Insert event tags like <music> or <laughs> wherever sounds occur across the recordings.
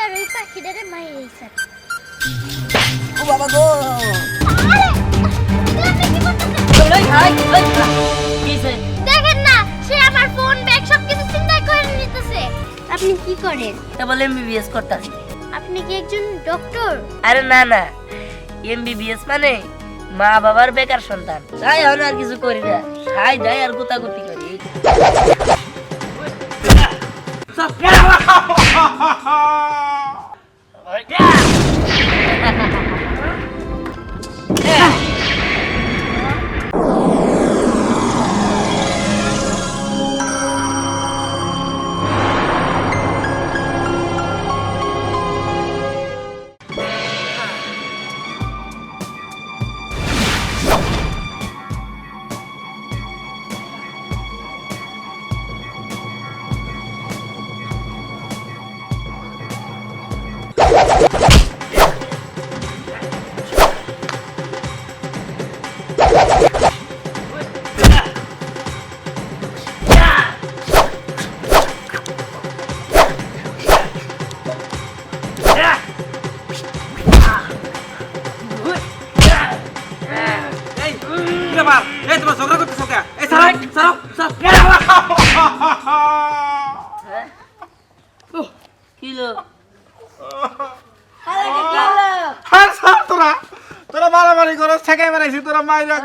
Sir ওই পাখিটারে মাইরে sir ও বাবা গো! দেখেন না সে আমার ফোন ব্যাগ সবকিছু চিন্তাই করে নিতেছে। আপনি কি করেন? তা বলে এমবিবিএস করতাছি। আপনি কি একজন ডক্টর? আরে না না। এমবিবিএস মানে মা বাবার বেকার সন্তান। তাই এখন আর কিছু করি না। খাই দাই আর গুতাগুতি করি। এই Yeah!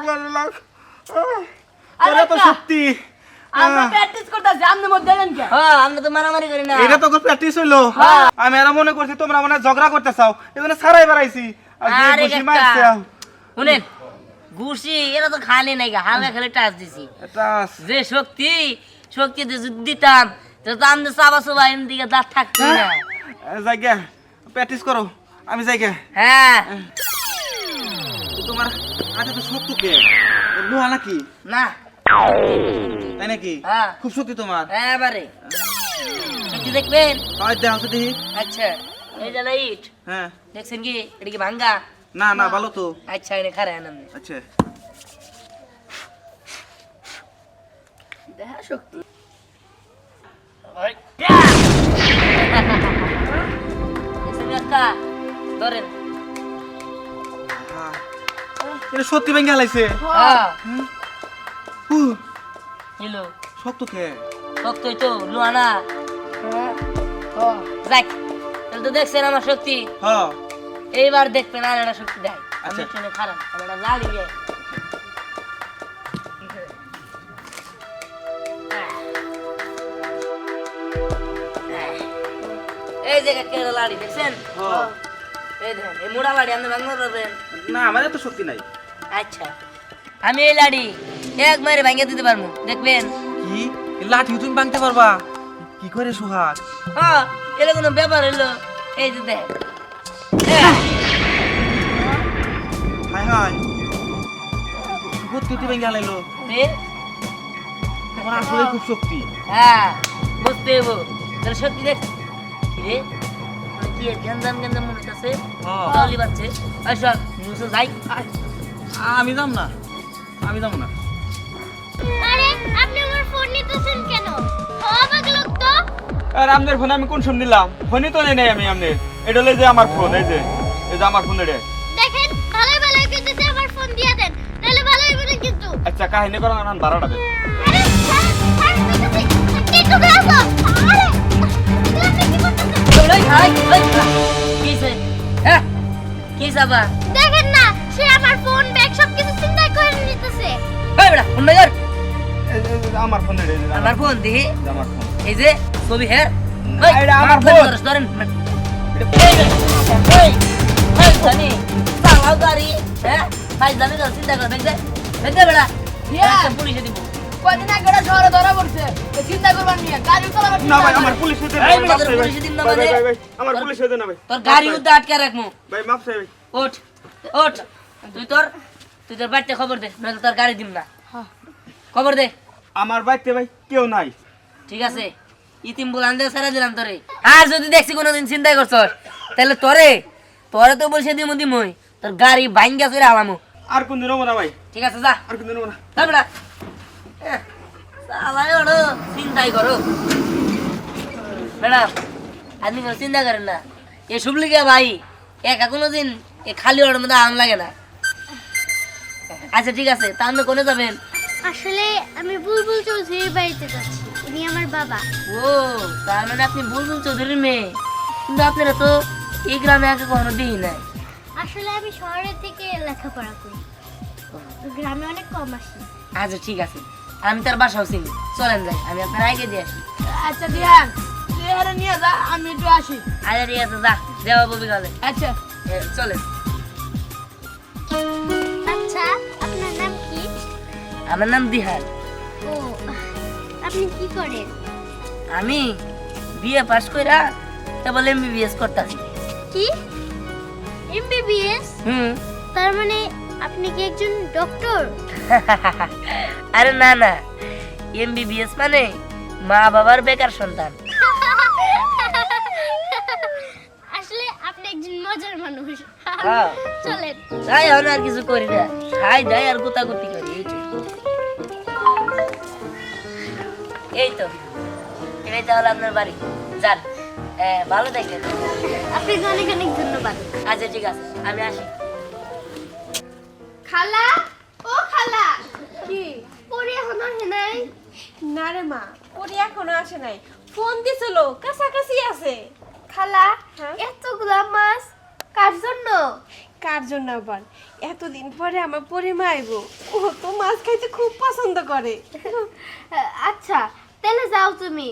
তোরা লাগ তোরা তো সত্যি আমরা প্র্যাকটিস করতেছি আপনি মধ্যে দেন কে? হ্যাঁ আমরা তো মারামারি করি না। এটা তো প্র্যাকটিস হইল। আমি আর মনে করছি তোমরা মনে ঝগড়া করতে চাও। এজন্য সারাই বেড়াইছি। আর যে আরে ঘুষি কাকা। মারছে শুনেন ঘুষি এটা তো খালি নাই গা, হালকা খালি টাচ দিছি। যে শক্তি শক্তি দিয়ে যদি দিতাম তাহলে তো আমাদের চাবা চাবা এর দিকে দাঁত থাকতো না। জায়গা প্র্যাকটিস করো। আমি জায়গা হ্যাঁ। তোমার আচ্ছা তো শক্ত কে লোহা নাকি? না। তাই নাকি? হ্যাঁ। খুব শক্তি তোমার। হ্যাঁ এবারে। শক্তি দেখবেন? হয় দেখ তো দেখি। আচ্ছা এই যে লাইট। হ্যাঁ। দেখছেন কি? এটা কি ভাঙ্গা? না না ভালো তো। আচ্ছা এনে খারাপ নামে আচ্ছা। দেখা শক্তি। ধরেন। এটা সত্যি ভেঙে হালাইছে হ্যাঁ হু, হিলো শক্ত কে? শক্তই তো লুয়ানা যাক তাহলে তো দেখছেন আমার শক্তি। হ্যাঁ এইবার দেখবেন আর একটা শক্তি দেয়। আমি আচ্ছা। খারাপ আমি একটা লাড়ি এই যে কেন লাড়ি দেখছেন? হ্যাঁ এই দেখেন এই মোড়া লাড়ি আপনি ভাঙতে পারবেন না আমার এত শক্তি নাই। আচ্ছা। আমি এই লাড়ি এক মারে ভাঙিয়ে দিতে পারব দেখবেন। কি? লাঠি তুমি ভাঙতে পারবা? কি করে সোহাগ? হ্যাঁ এটা কোনো ব্যাপার হলো। এই যে দেখ। হাই হাই। সত্যি ভেঙে হালাইলো তোমার আসলে খুব শক্তি। হ্যাঁ বুঝতে তাহলে সত্যি দেখ। কি রে? মানে কি গেন্দাম গেন্দাম মনে হইতাছে? হ্যাঁ। বাচ্চে আচ্ছা নিউজে যাই। আমি যাম না। আমি যাম না। আরে আপনি আমার ফোন নিতেছেন কেন? অবাক লোক তো। আর আপনার ফোন আমি কোন শুন দিলাম ফোনই তো নেই আমি আপনি এটা হলো যে আমার ফোন এই যে। এই যে আমার ফোন এটা। দেখেন ভালোই ভালোই কিন্তু আমার ফোন দিয়ে দেন। তাহলে ভালোই বলে কিন্তু। আচ্ছা কাহিনী করো না বারোটা দেন। কি সে হ্যাঁ? কি সাবা বড়া ফোন নগর এই যে- এই যে আমার ফোন এটা এই যে আমার ফোন দেখি। এই যে আমার ফোন। এই যে ছবি হ্যাঁ? না, এটা আমার ফোন। ধরেন। এই রে, এই এই জানি। চালাও গাড়ি হ্যাঁ? ভাই জানি তো চিন্তা করে দেখবে? দেখবে বেড়া? পুলিশে দিব। কয়দিন আগে ওরা শহরে ধরা পড়ছে। চিন্তা করবার নিয়ে গাড়ি চালাবার না ভাই আমার পুলিশ হতে এই বেটা, তোর দিন না মানে? আমার পুলিশ হতে না ভাই তোর গাড়ি উদ্দা আটকে রাখমু। ভাই মাফ চাই ওঠ ওঠ। তুই তোর তুই তোর বাড়িতে খবর দে নয়তো তোর গাড়ি দিম না। খবর দে। আমার বাড়িতে ভাই কেউ নাই। ঠিক আছে। ইতিম বলে আনতে সারা দিলাম তোরে। আর যদি দেখছি কোনোদিন চিন্তাই করছস তাহলে তোরে তোরে তো বলছে দিমু দিমুই। তোর গাড়ি ভাঙ্গা চলে আলামু। আর কোন দিন না ভাই ঠিক আছে যা। আর কোন দিন না তারপরে সালাই ওড়ো চিন্তাই করো। ম্যাডাম আপনি কোনো চিন্তা করেন না। এসব লিগে ভাই একা কোনোদিন এ খালি ওর মধ্যে আম লাগে না। আচ্ছা ঠিক আছে তাহলে কোনে যাবেন? আসলে আমি বুলবুল চৌধুরীর বাড়িতে যাচ্ছি। উনি আমার বাবা। ও তার মানে আপনি বুলবুল চৌধুরীর মেয়ে। কিন্তু আপনারা তো এই গ্রামে আগে কখনো দিই নাই। আসলে আমি শহরের থেকে লেখাপড়া করি। গ্রামে অনেক কম আসি। আচ্ছা ঠিক আছে। আমি তার বাসাও চিনি। চলেন যাই আমি আপনার আগে দিয়ে আসি। আচ্ছা দিয়ান তুই আরে নিয়ে যা আমি একটু আসি। আচ্ছা ঠিক আছে যা। দেওয়া ববি গেলে আচ্ছা। চলেন। আচ্ছা। আমার নাম দিহান। ও আপনি কি করেন? আমি বিএ পাস কইরা কেবল এমবিবিএস করতেছি। কি? এমবিবিএস? হুম। তার মানে আপনি কি একজন ডক্টর? <laughs> আরে না না। এমবিবিএস মানে মা বাবার বেকার সন্তান। <laughs> আসলে আপনি একজন মজার মানুষ। হ্যাঁ। চলেন। তাই আর কিছু করি না। খাই যাই আর গুতাগুতি করি। এই তো। এই তো এটাই তাহলে আপনার বাড়ি। যান হ্যাঁ ভালো থাকেন। আপনাকে অনেক অনেক ধন্যবাদ। আচ্ছা ঠিক আছে আমি আসি। খালা ও খালা। কি? পরে এখনও আসে নাই? না রে মা ওরি এখনও আসে নাই। ফোন দিছিল কাছাকাছি আছে। খালা হ্যাঁ? এতগুলা মাছ কার জন্য? কার জন্য আবার এতদিন পরে আমার পরিমা আইব। ও তো মাছ খাইতে খুব পছন্দ করে। আচ্ছা তাহলে যাও তুমি।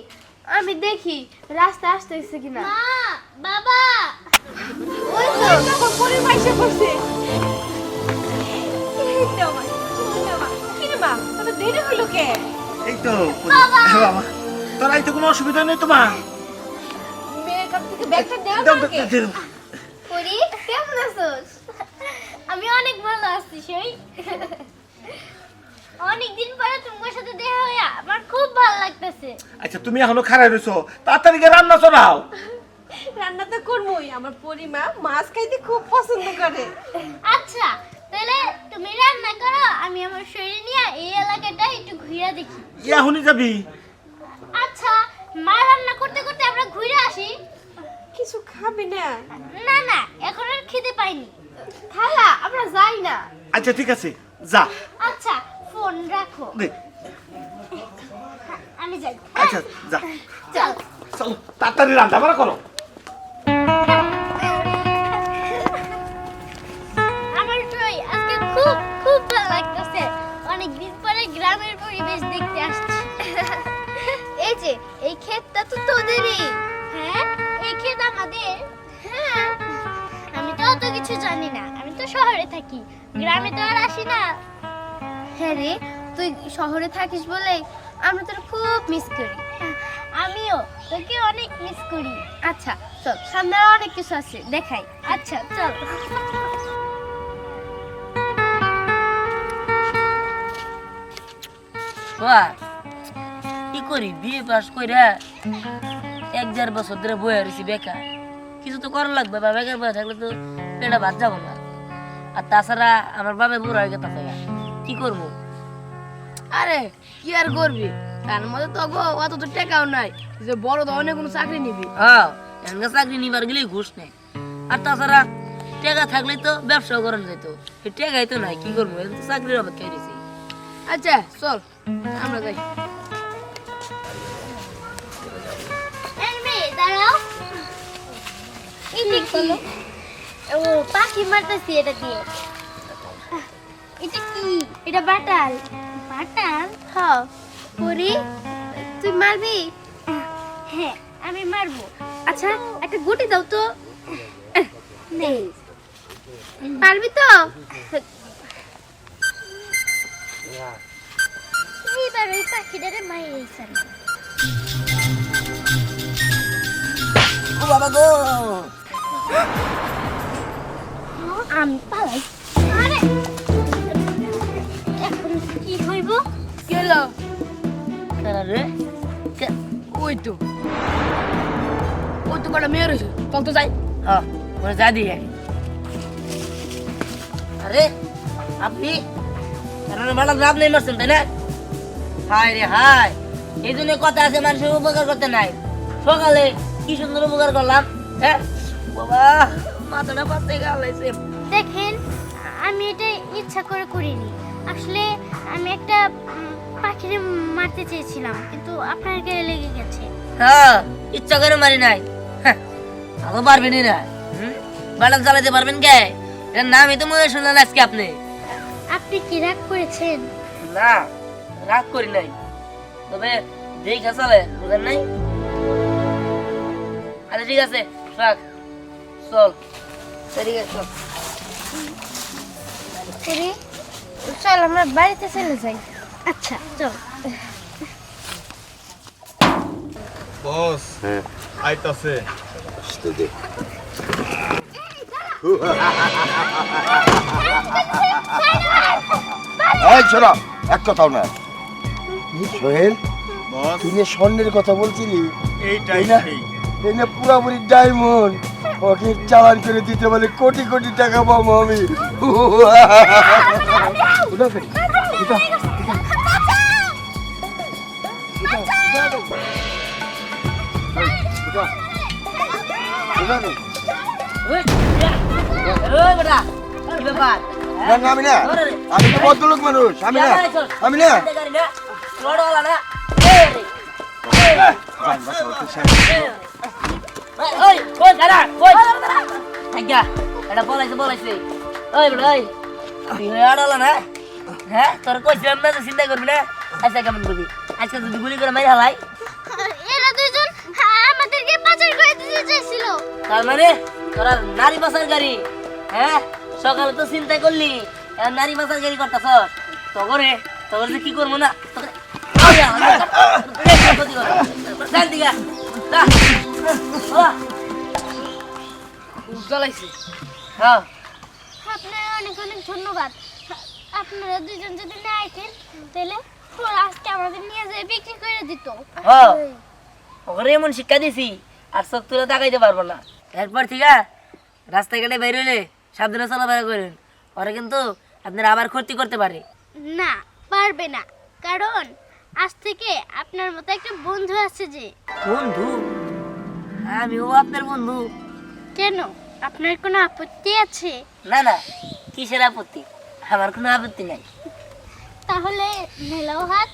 আমি দেখি রাস্তা আসতেছে কিনা। মা বাবা! ওই তো এসে এই তো মা, এই তো মা। কি রে মা তবে দেরি হলো কে? এই তো বাবা! তোর আইতে কোনো অসুবিধা নেই তোমার? মেয়ের কাছ থেকে ব্যাগটা দেওয়া দাও, আমাকে। দাও, দাও, দাও। পরি কেমন আছোস? আমি অনেক ভালো আছি সেই। অনেকদিন পরে তোমার সাথে দেখা হয়ে আমার খুব ভালো লাগতেছে। আচ্ছা তুমি এখনও খারাপ রয়েছো তাড়াতাড়ি গিয়ে রান্না চড়াও <laughs> রান্না তো করবোই আমার পরিমা মাছ খাইতে খুব পছন্দ করে। আচ্ছা তাহলে তুমি রান্না করো আমি আমার শরীর নিয়ে এই এলাকাটা একটু ঘুরে দেখি। এখনই যাবি? আচ্ছা মা রান্না করতে করতে আমরা ঘুরে আসি। কিছু খাবি না? না না এখন আর খেতে পাইনি। খালা আমরা যাই না। আচ্ছা ঠিক আছে যা। আচ্ছা ফোন রাখো। আমি যাই। আচ্ছা যা। চল। চলো তাড়াতাড়ি রান্না বাড়া করো। আমার জয় আজকে খুব খুব ভালো লাগতেছে। অনেক দিন পরে গ্রামের পরিবেশ দেখতে আসছি। এই যে এই ক্ষেতটা তো তোদেরই। হ্যাঁ এই ক্ষেত আমাদের। হ্যাঁ আমি তো অত কিছু জানি না। আমি তো শহরে থাকি। গ্রামে তো আর আসি না। হ্যাঁ রে, তুই শহরে থাকিস বলে আমরা তোর খুব মিস করি। আমিও তোকে অনেক মিস করি। আচ্ছা চল, সামনে অনেক কিছু আছে, দেখাই। আচ্ছা চল। কি করি? বিয়ে পাস কইরা এক দেড় বছর ধরে বয়ে রয়েছি বেকার। কিছু তো করা লাগবে, বা বেকার বয়ে থাকলে তো পেটা ভাত যাব না। আর তাছাড়া আমার বাবা বুড়ো হয়ে গেছে কি করব? আরে কি আর করবি? তার মধ্যে তো গো অত তো টাকাও নাই। যে বড় ধরনের কোনো চাকরি নিবি। হ্যাঁ। এনকা চাকরি নিবার গেলেই ঘুষ নেই আর তাছাড়া টাকা থাকলেই তো ব্যবসাও করান যেত এই টাকাই তো নাই কি করব? এখন তো চাকরির অপেক্ষায় রয়েছি। আচ্ছা চল আমরা যাই। দাঁড়াও। ও পাখি মারতেছি এটা দিয়ে। এটা এটা বাটাল। বাটাল? হ্যাঁ পরি তুই মারবি? হ্যাঁ আমি মারবো। আচ্ছা একটা গুটি দাও তো। নেই পারবি তো? এইবার ওই পাখিটারে মাইরেছেন ও বাবা গো! আমি পালাই কি হইব? কেন রে? ওই তো। ওই তো কটা মেয়ে রয়েছে। চল তো যাই। হ্যাঁ যা দিয়ে আরে আপনি? ম্যাডাম লাভ নেই মারছেন তাই না? হায় রে হায়। এই জন্য কথা আছে মানুষের উপকার করতে নাই। সকালে কি সুন্দর উপকার করলাম হ্যাঁ? বাবা মাথাটা পাতে গালাইছে দেখেন আমি এটা ইচ্ছা করে করিনি। আসলে আমি একটা পাখিরে মারতে চেয়েছিলাম কিন্তু আপনার গায়ে লেগে গেছে। হ্যাঁ ইচ্ছা করে মারি নাই। হ্যাঁ, আরও পারবেনই না? বাটান চালাতে পারবেন কে? এর নামই তো মনে শুনলেন আজকে আপনি। আপনি কি রাগ করেছেন? না রাগ করি নাই। তবে দেখা চলে বুঝেন নাই? আচ্ছা ঠিক আছে রাখ। চল ঠিক আছে চল। চল আমরা বাড়িতে চলে যাই আচ্ছা চল বস আইতাছে এই এক কথাও না সোহেল বস স্বর্ণের কথা বলছিলি এইটাই না? এই না পুরাপুরি ডায়মন্ড ওকে চালান করে দিতে বলে কোটি কোটি টাকা পাবো আমি উঠো ফেরি, উঠো, আমি না। আমি তো ভদ্রলোক মানুষ আমি না আমি না ওই, ওই, দাঁড়া, ওই। আজ্ঞা, এটা বলাইছে, বলাইছে। ওই বেটা, ওই, তুই রোডওয়ালা না? হ্যাঁ, তোর কইছিলাম না চিন্তা করবি না? আচ্ছা কেমন করবি? আজকে যদি গুলি করে মাই হালাই? এরা দুজন আমাদেরকে পাচার করে দিতে চাইছিল। তার মানে তোরা নারী পাচার গাড়ি হ্যাঁ? সকালে তো চিন্তা করলি নারী পাচার গাড়ি করতেছ। তগরে তগরে যে কি করব না? তগরে। জ্বলাইছে হ্যাঁ। আপনার অনেক অনেক ধন্যবাদ। আপনারা দুজন যদি না আইতেন তাহলে ওরা আজকে আমাদের নিয়ে যেয়ে বিক্রি করে দিত। ওরে এমন শিক্ষা দিছি আর চোখ তুলে তাকাইতে পারব না। এরপর ঠিক আছে রাস্তাঘাটে বের হইলে সাবধানে চলাফেরা করেন। ওরা কিন্তু আপনার আবার ক্ষতি করতে পারে। না পারবে না। কারণ আজ থেকে আপনার মতো একটা বন্ধু আছে যে। বন্ধু? আমিও আপনার বন্ধু। কেন? আপনার কোনো আপত্তি আছে? না না কিসের আপত্তি? আমার কোনো আপত্তি নাই। তাহলে মেলাও হাত।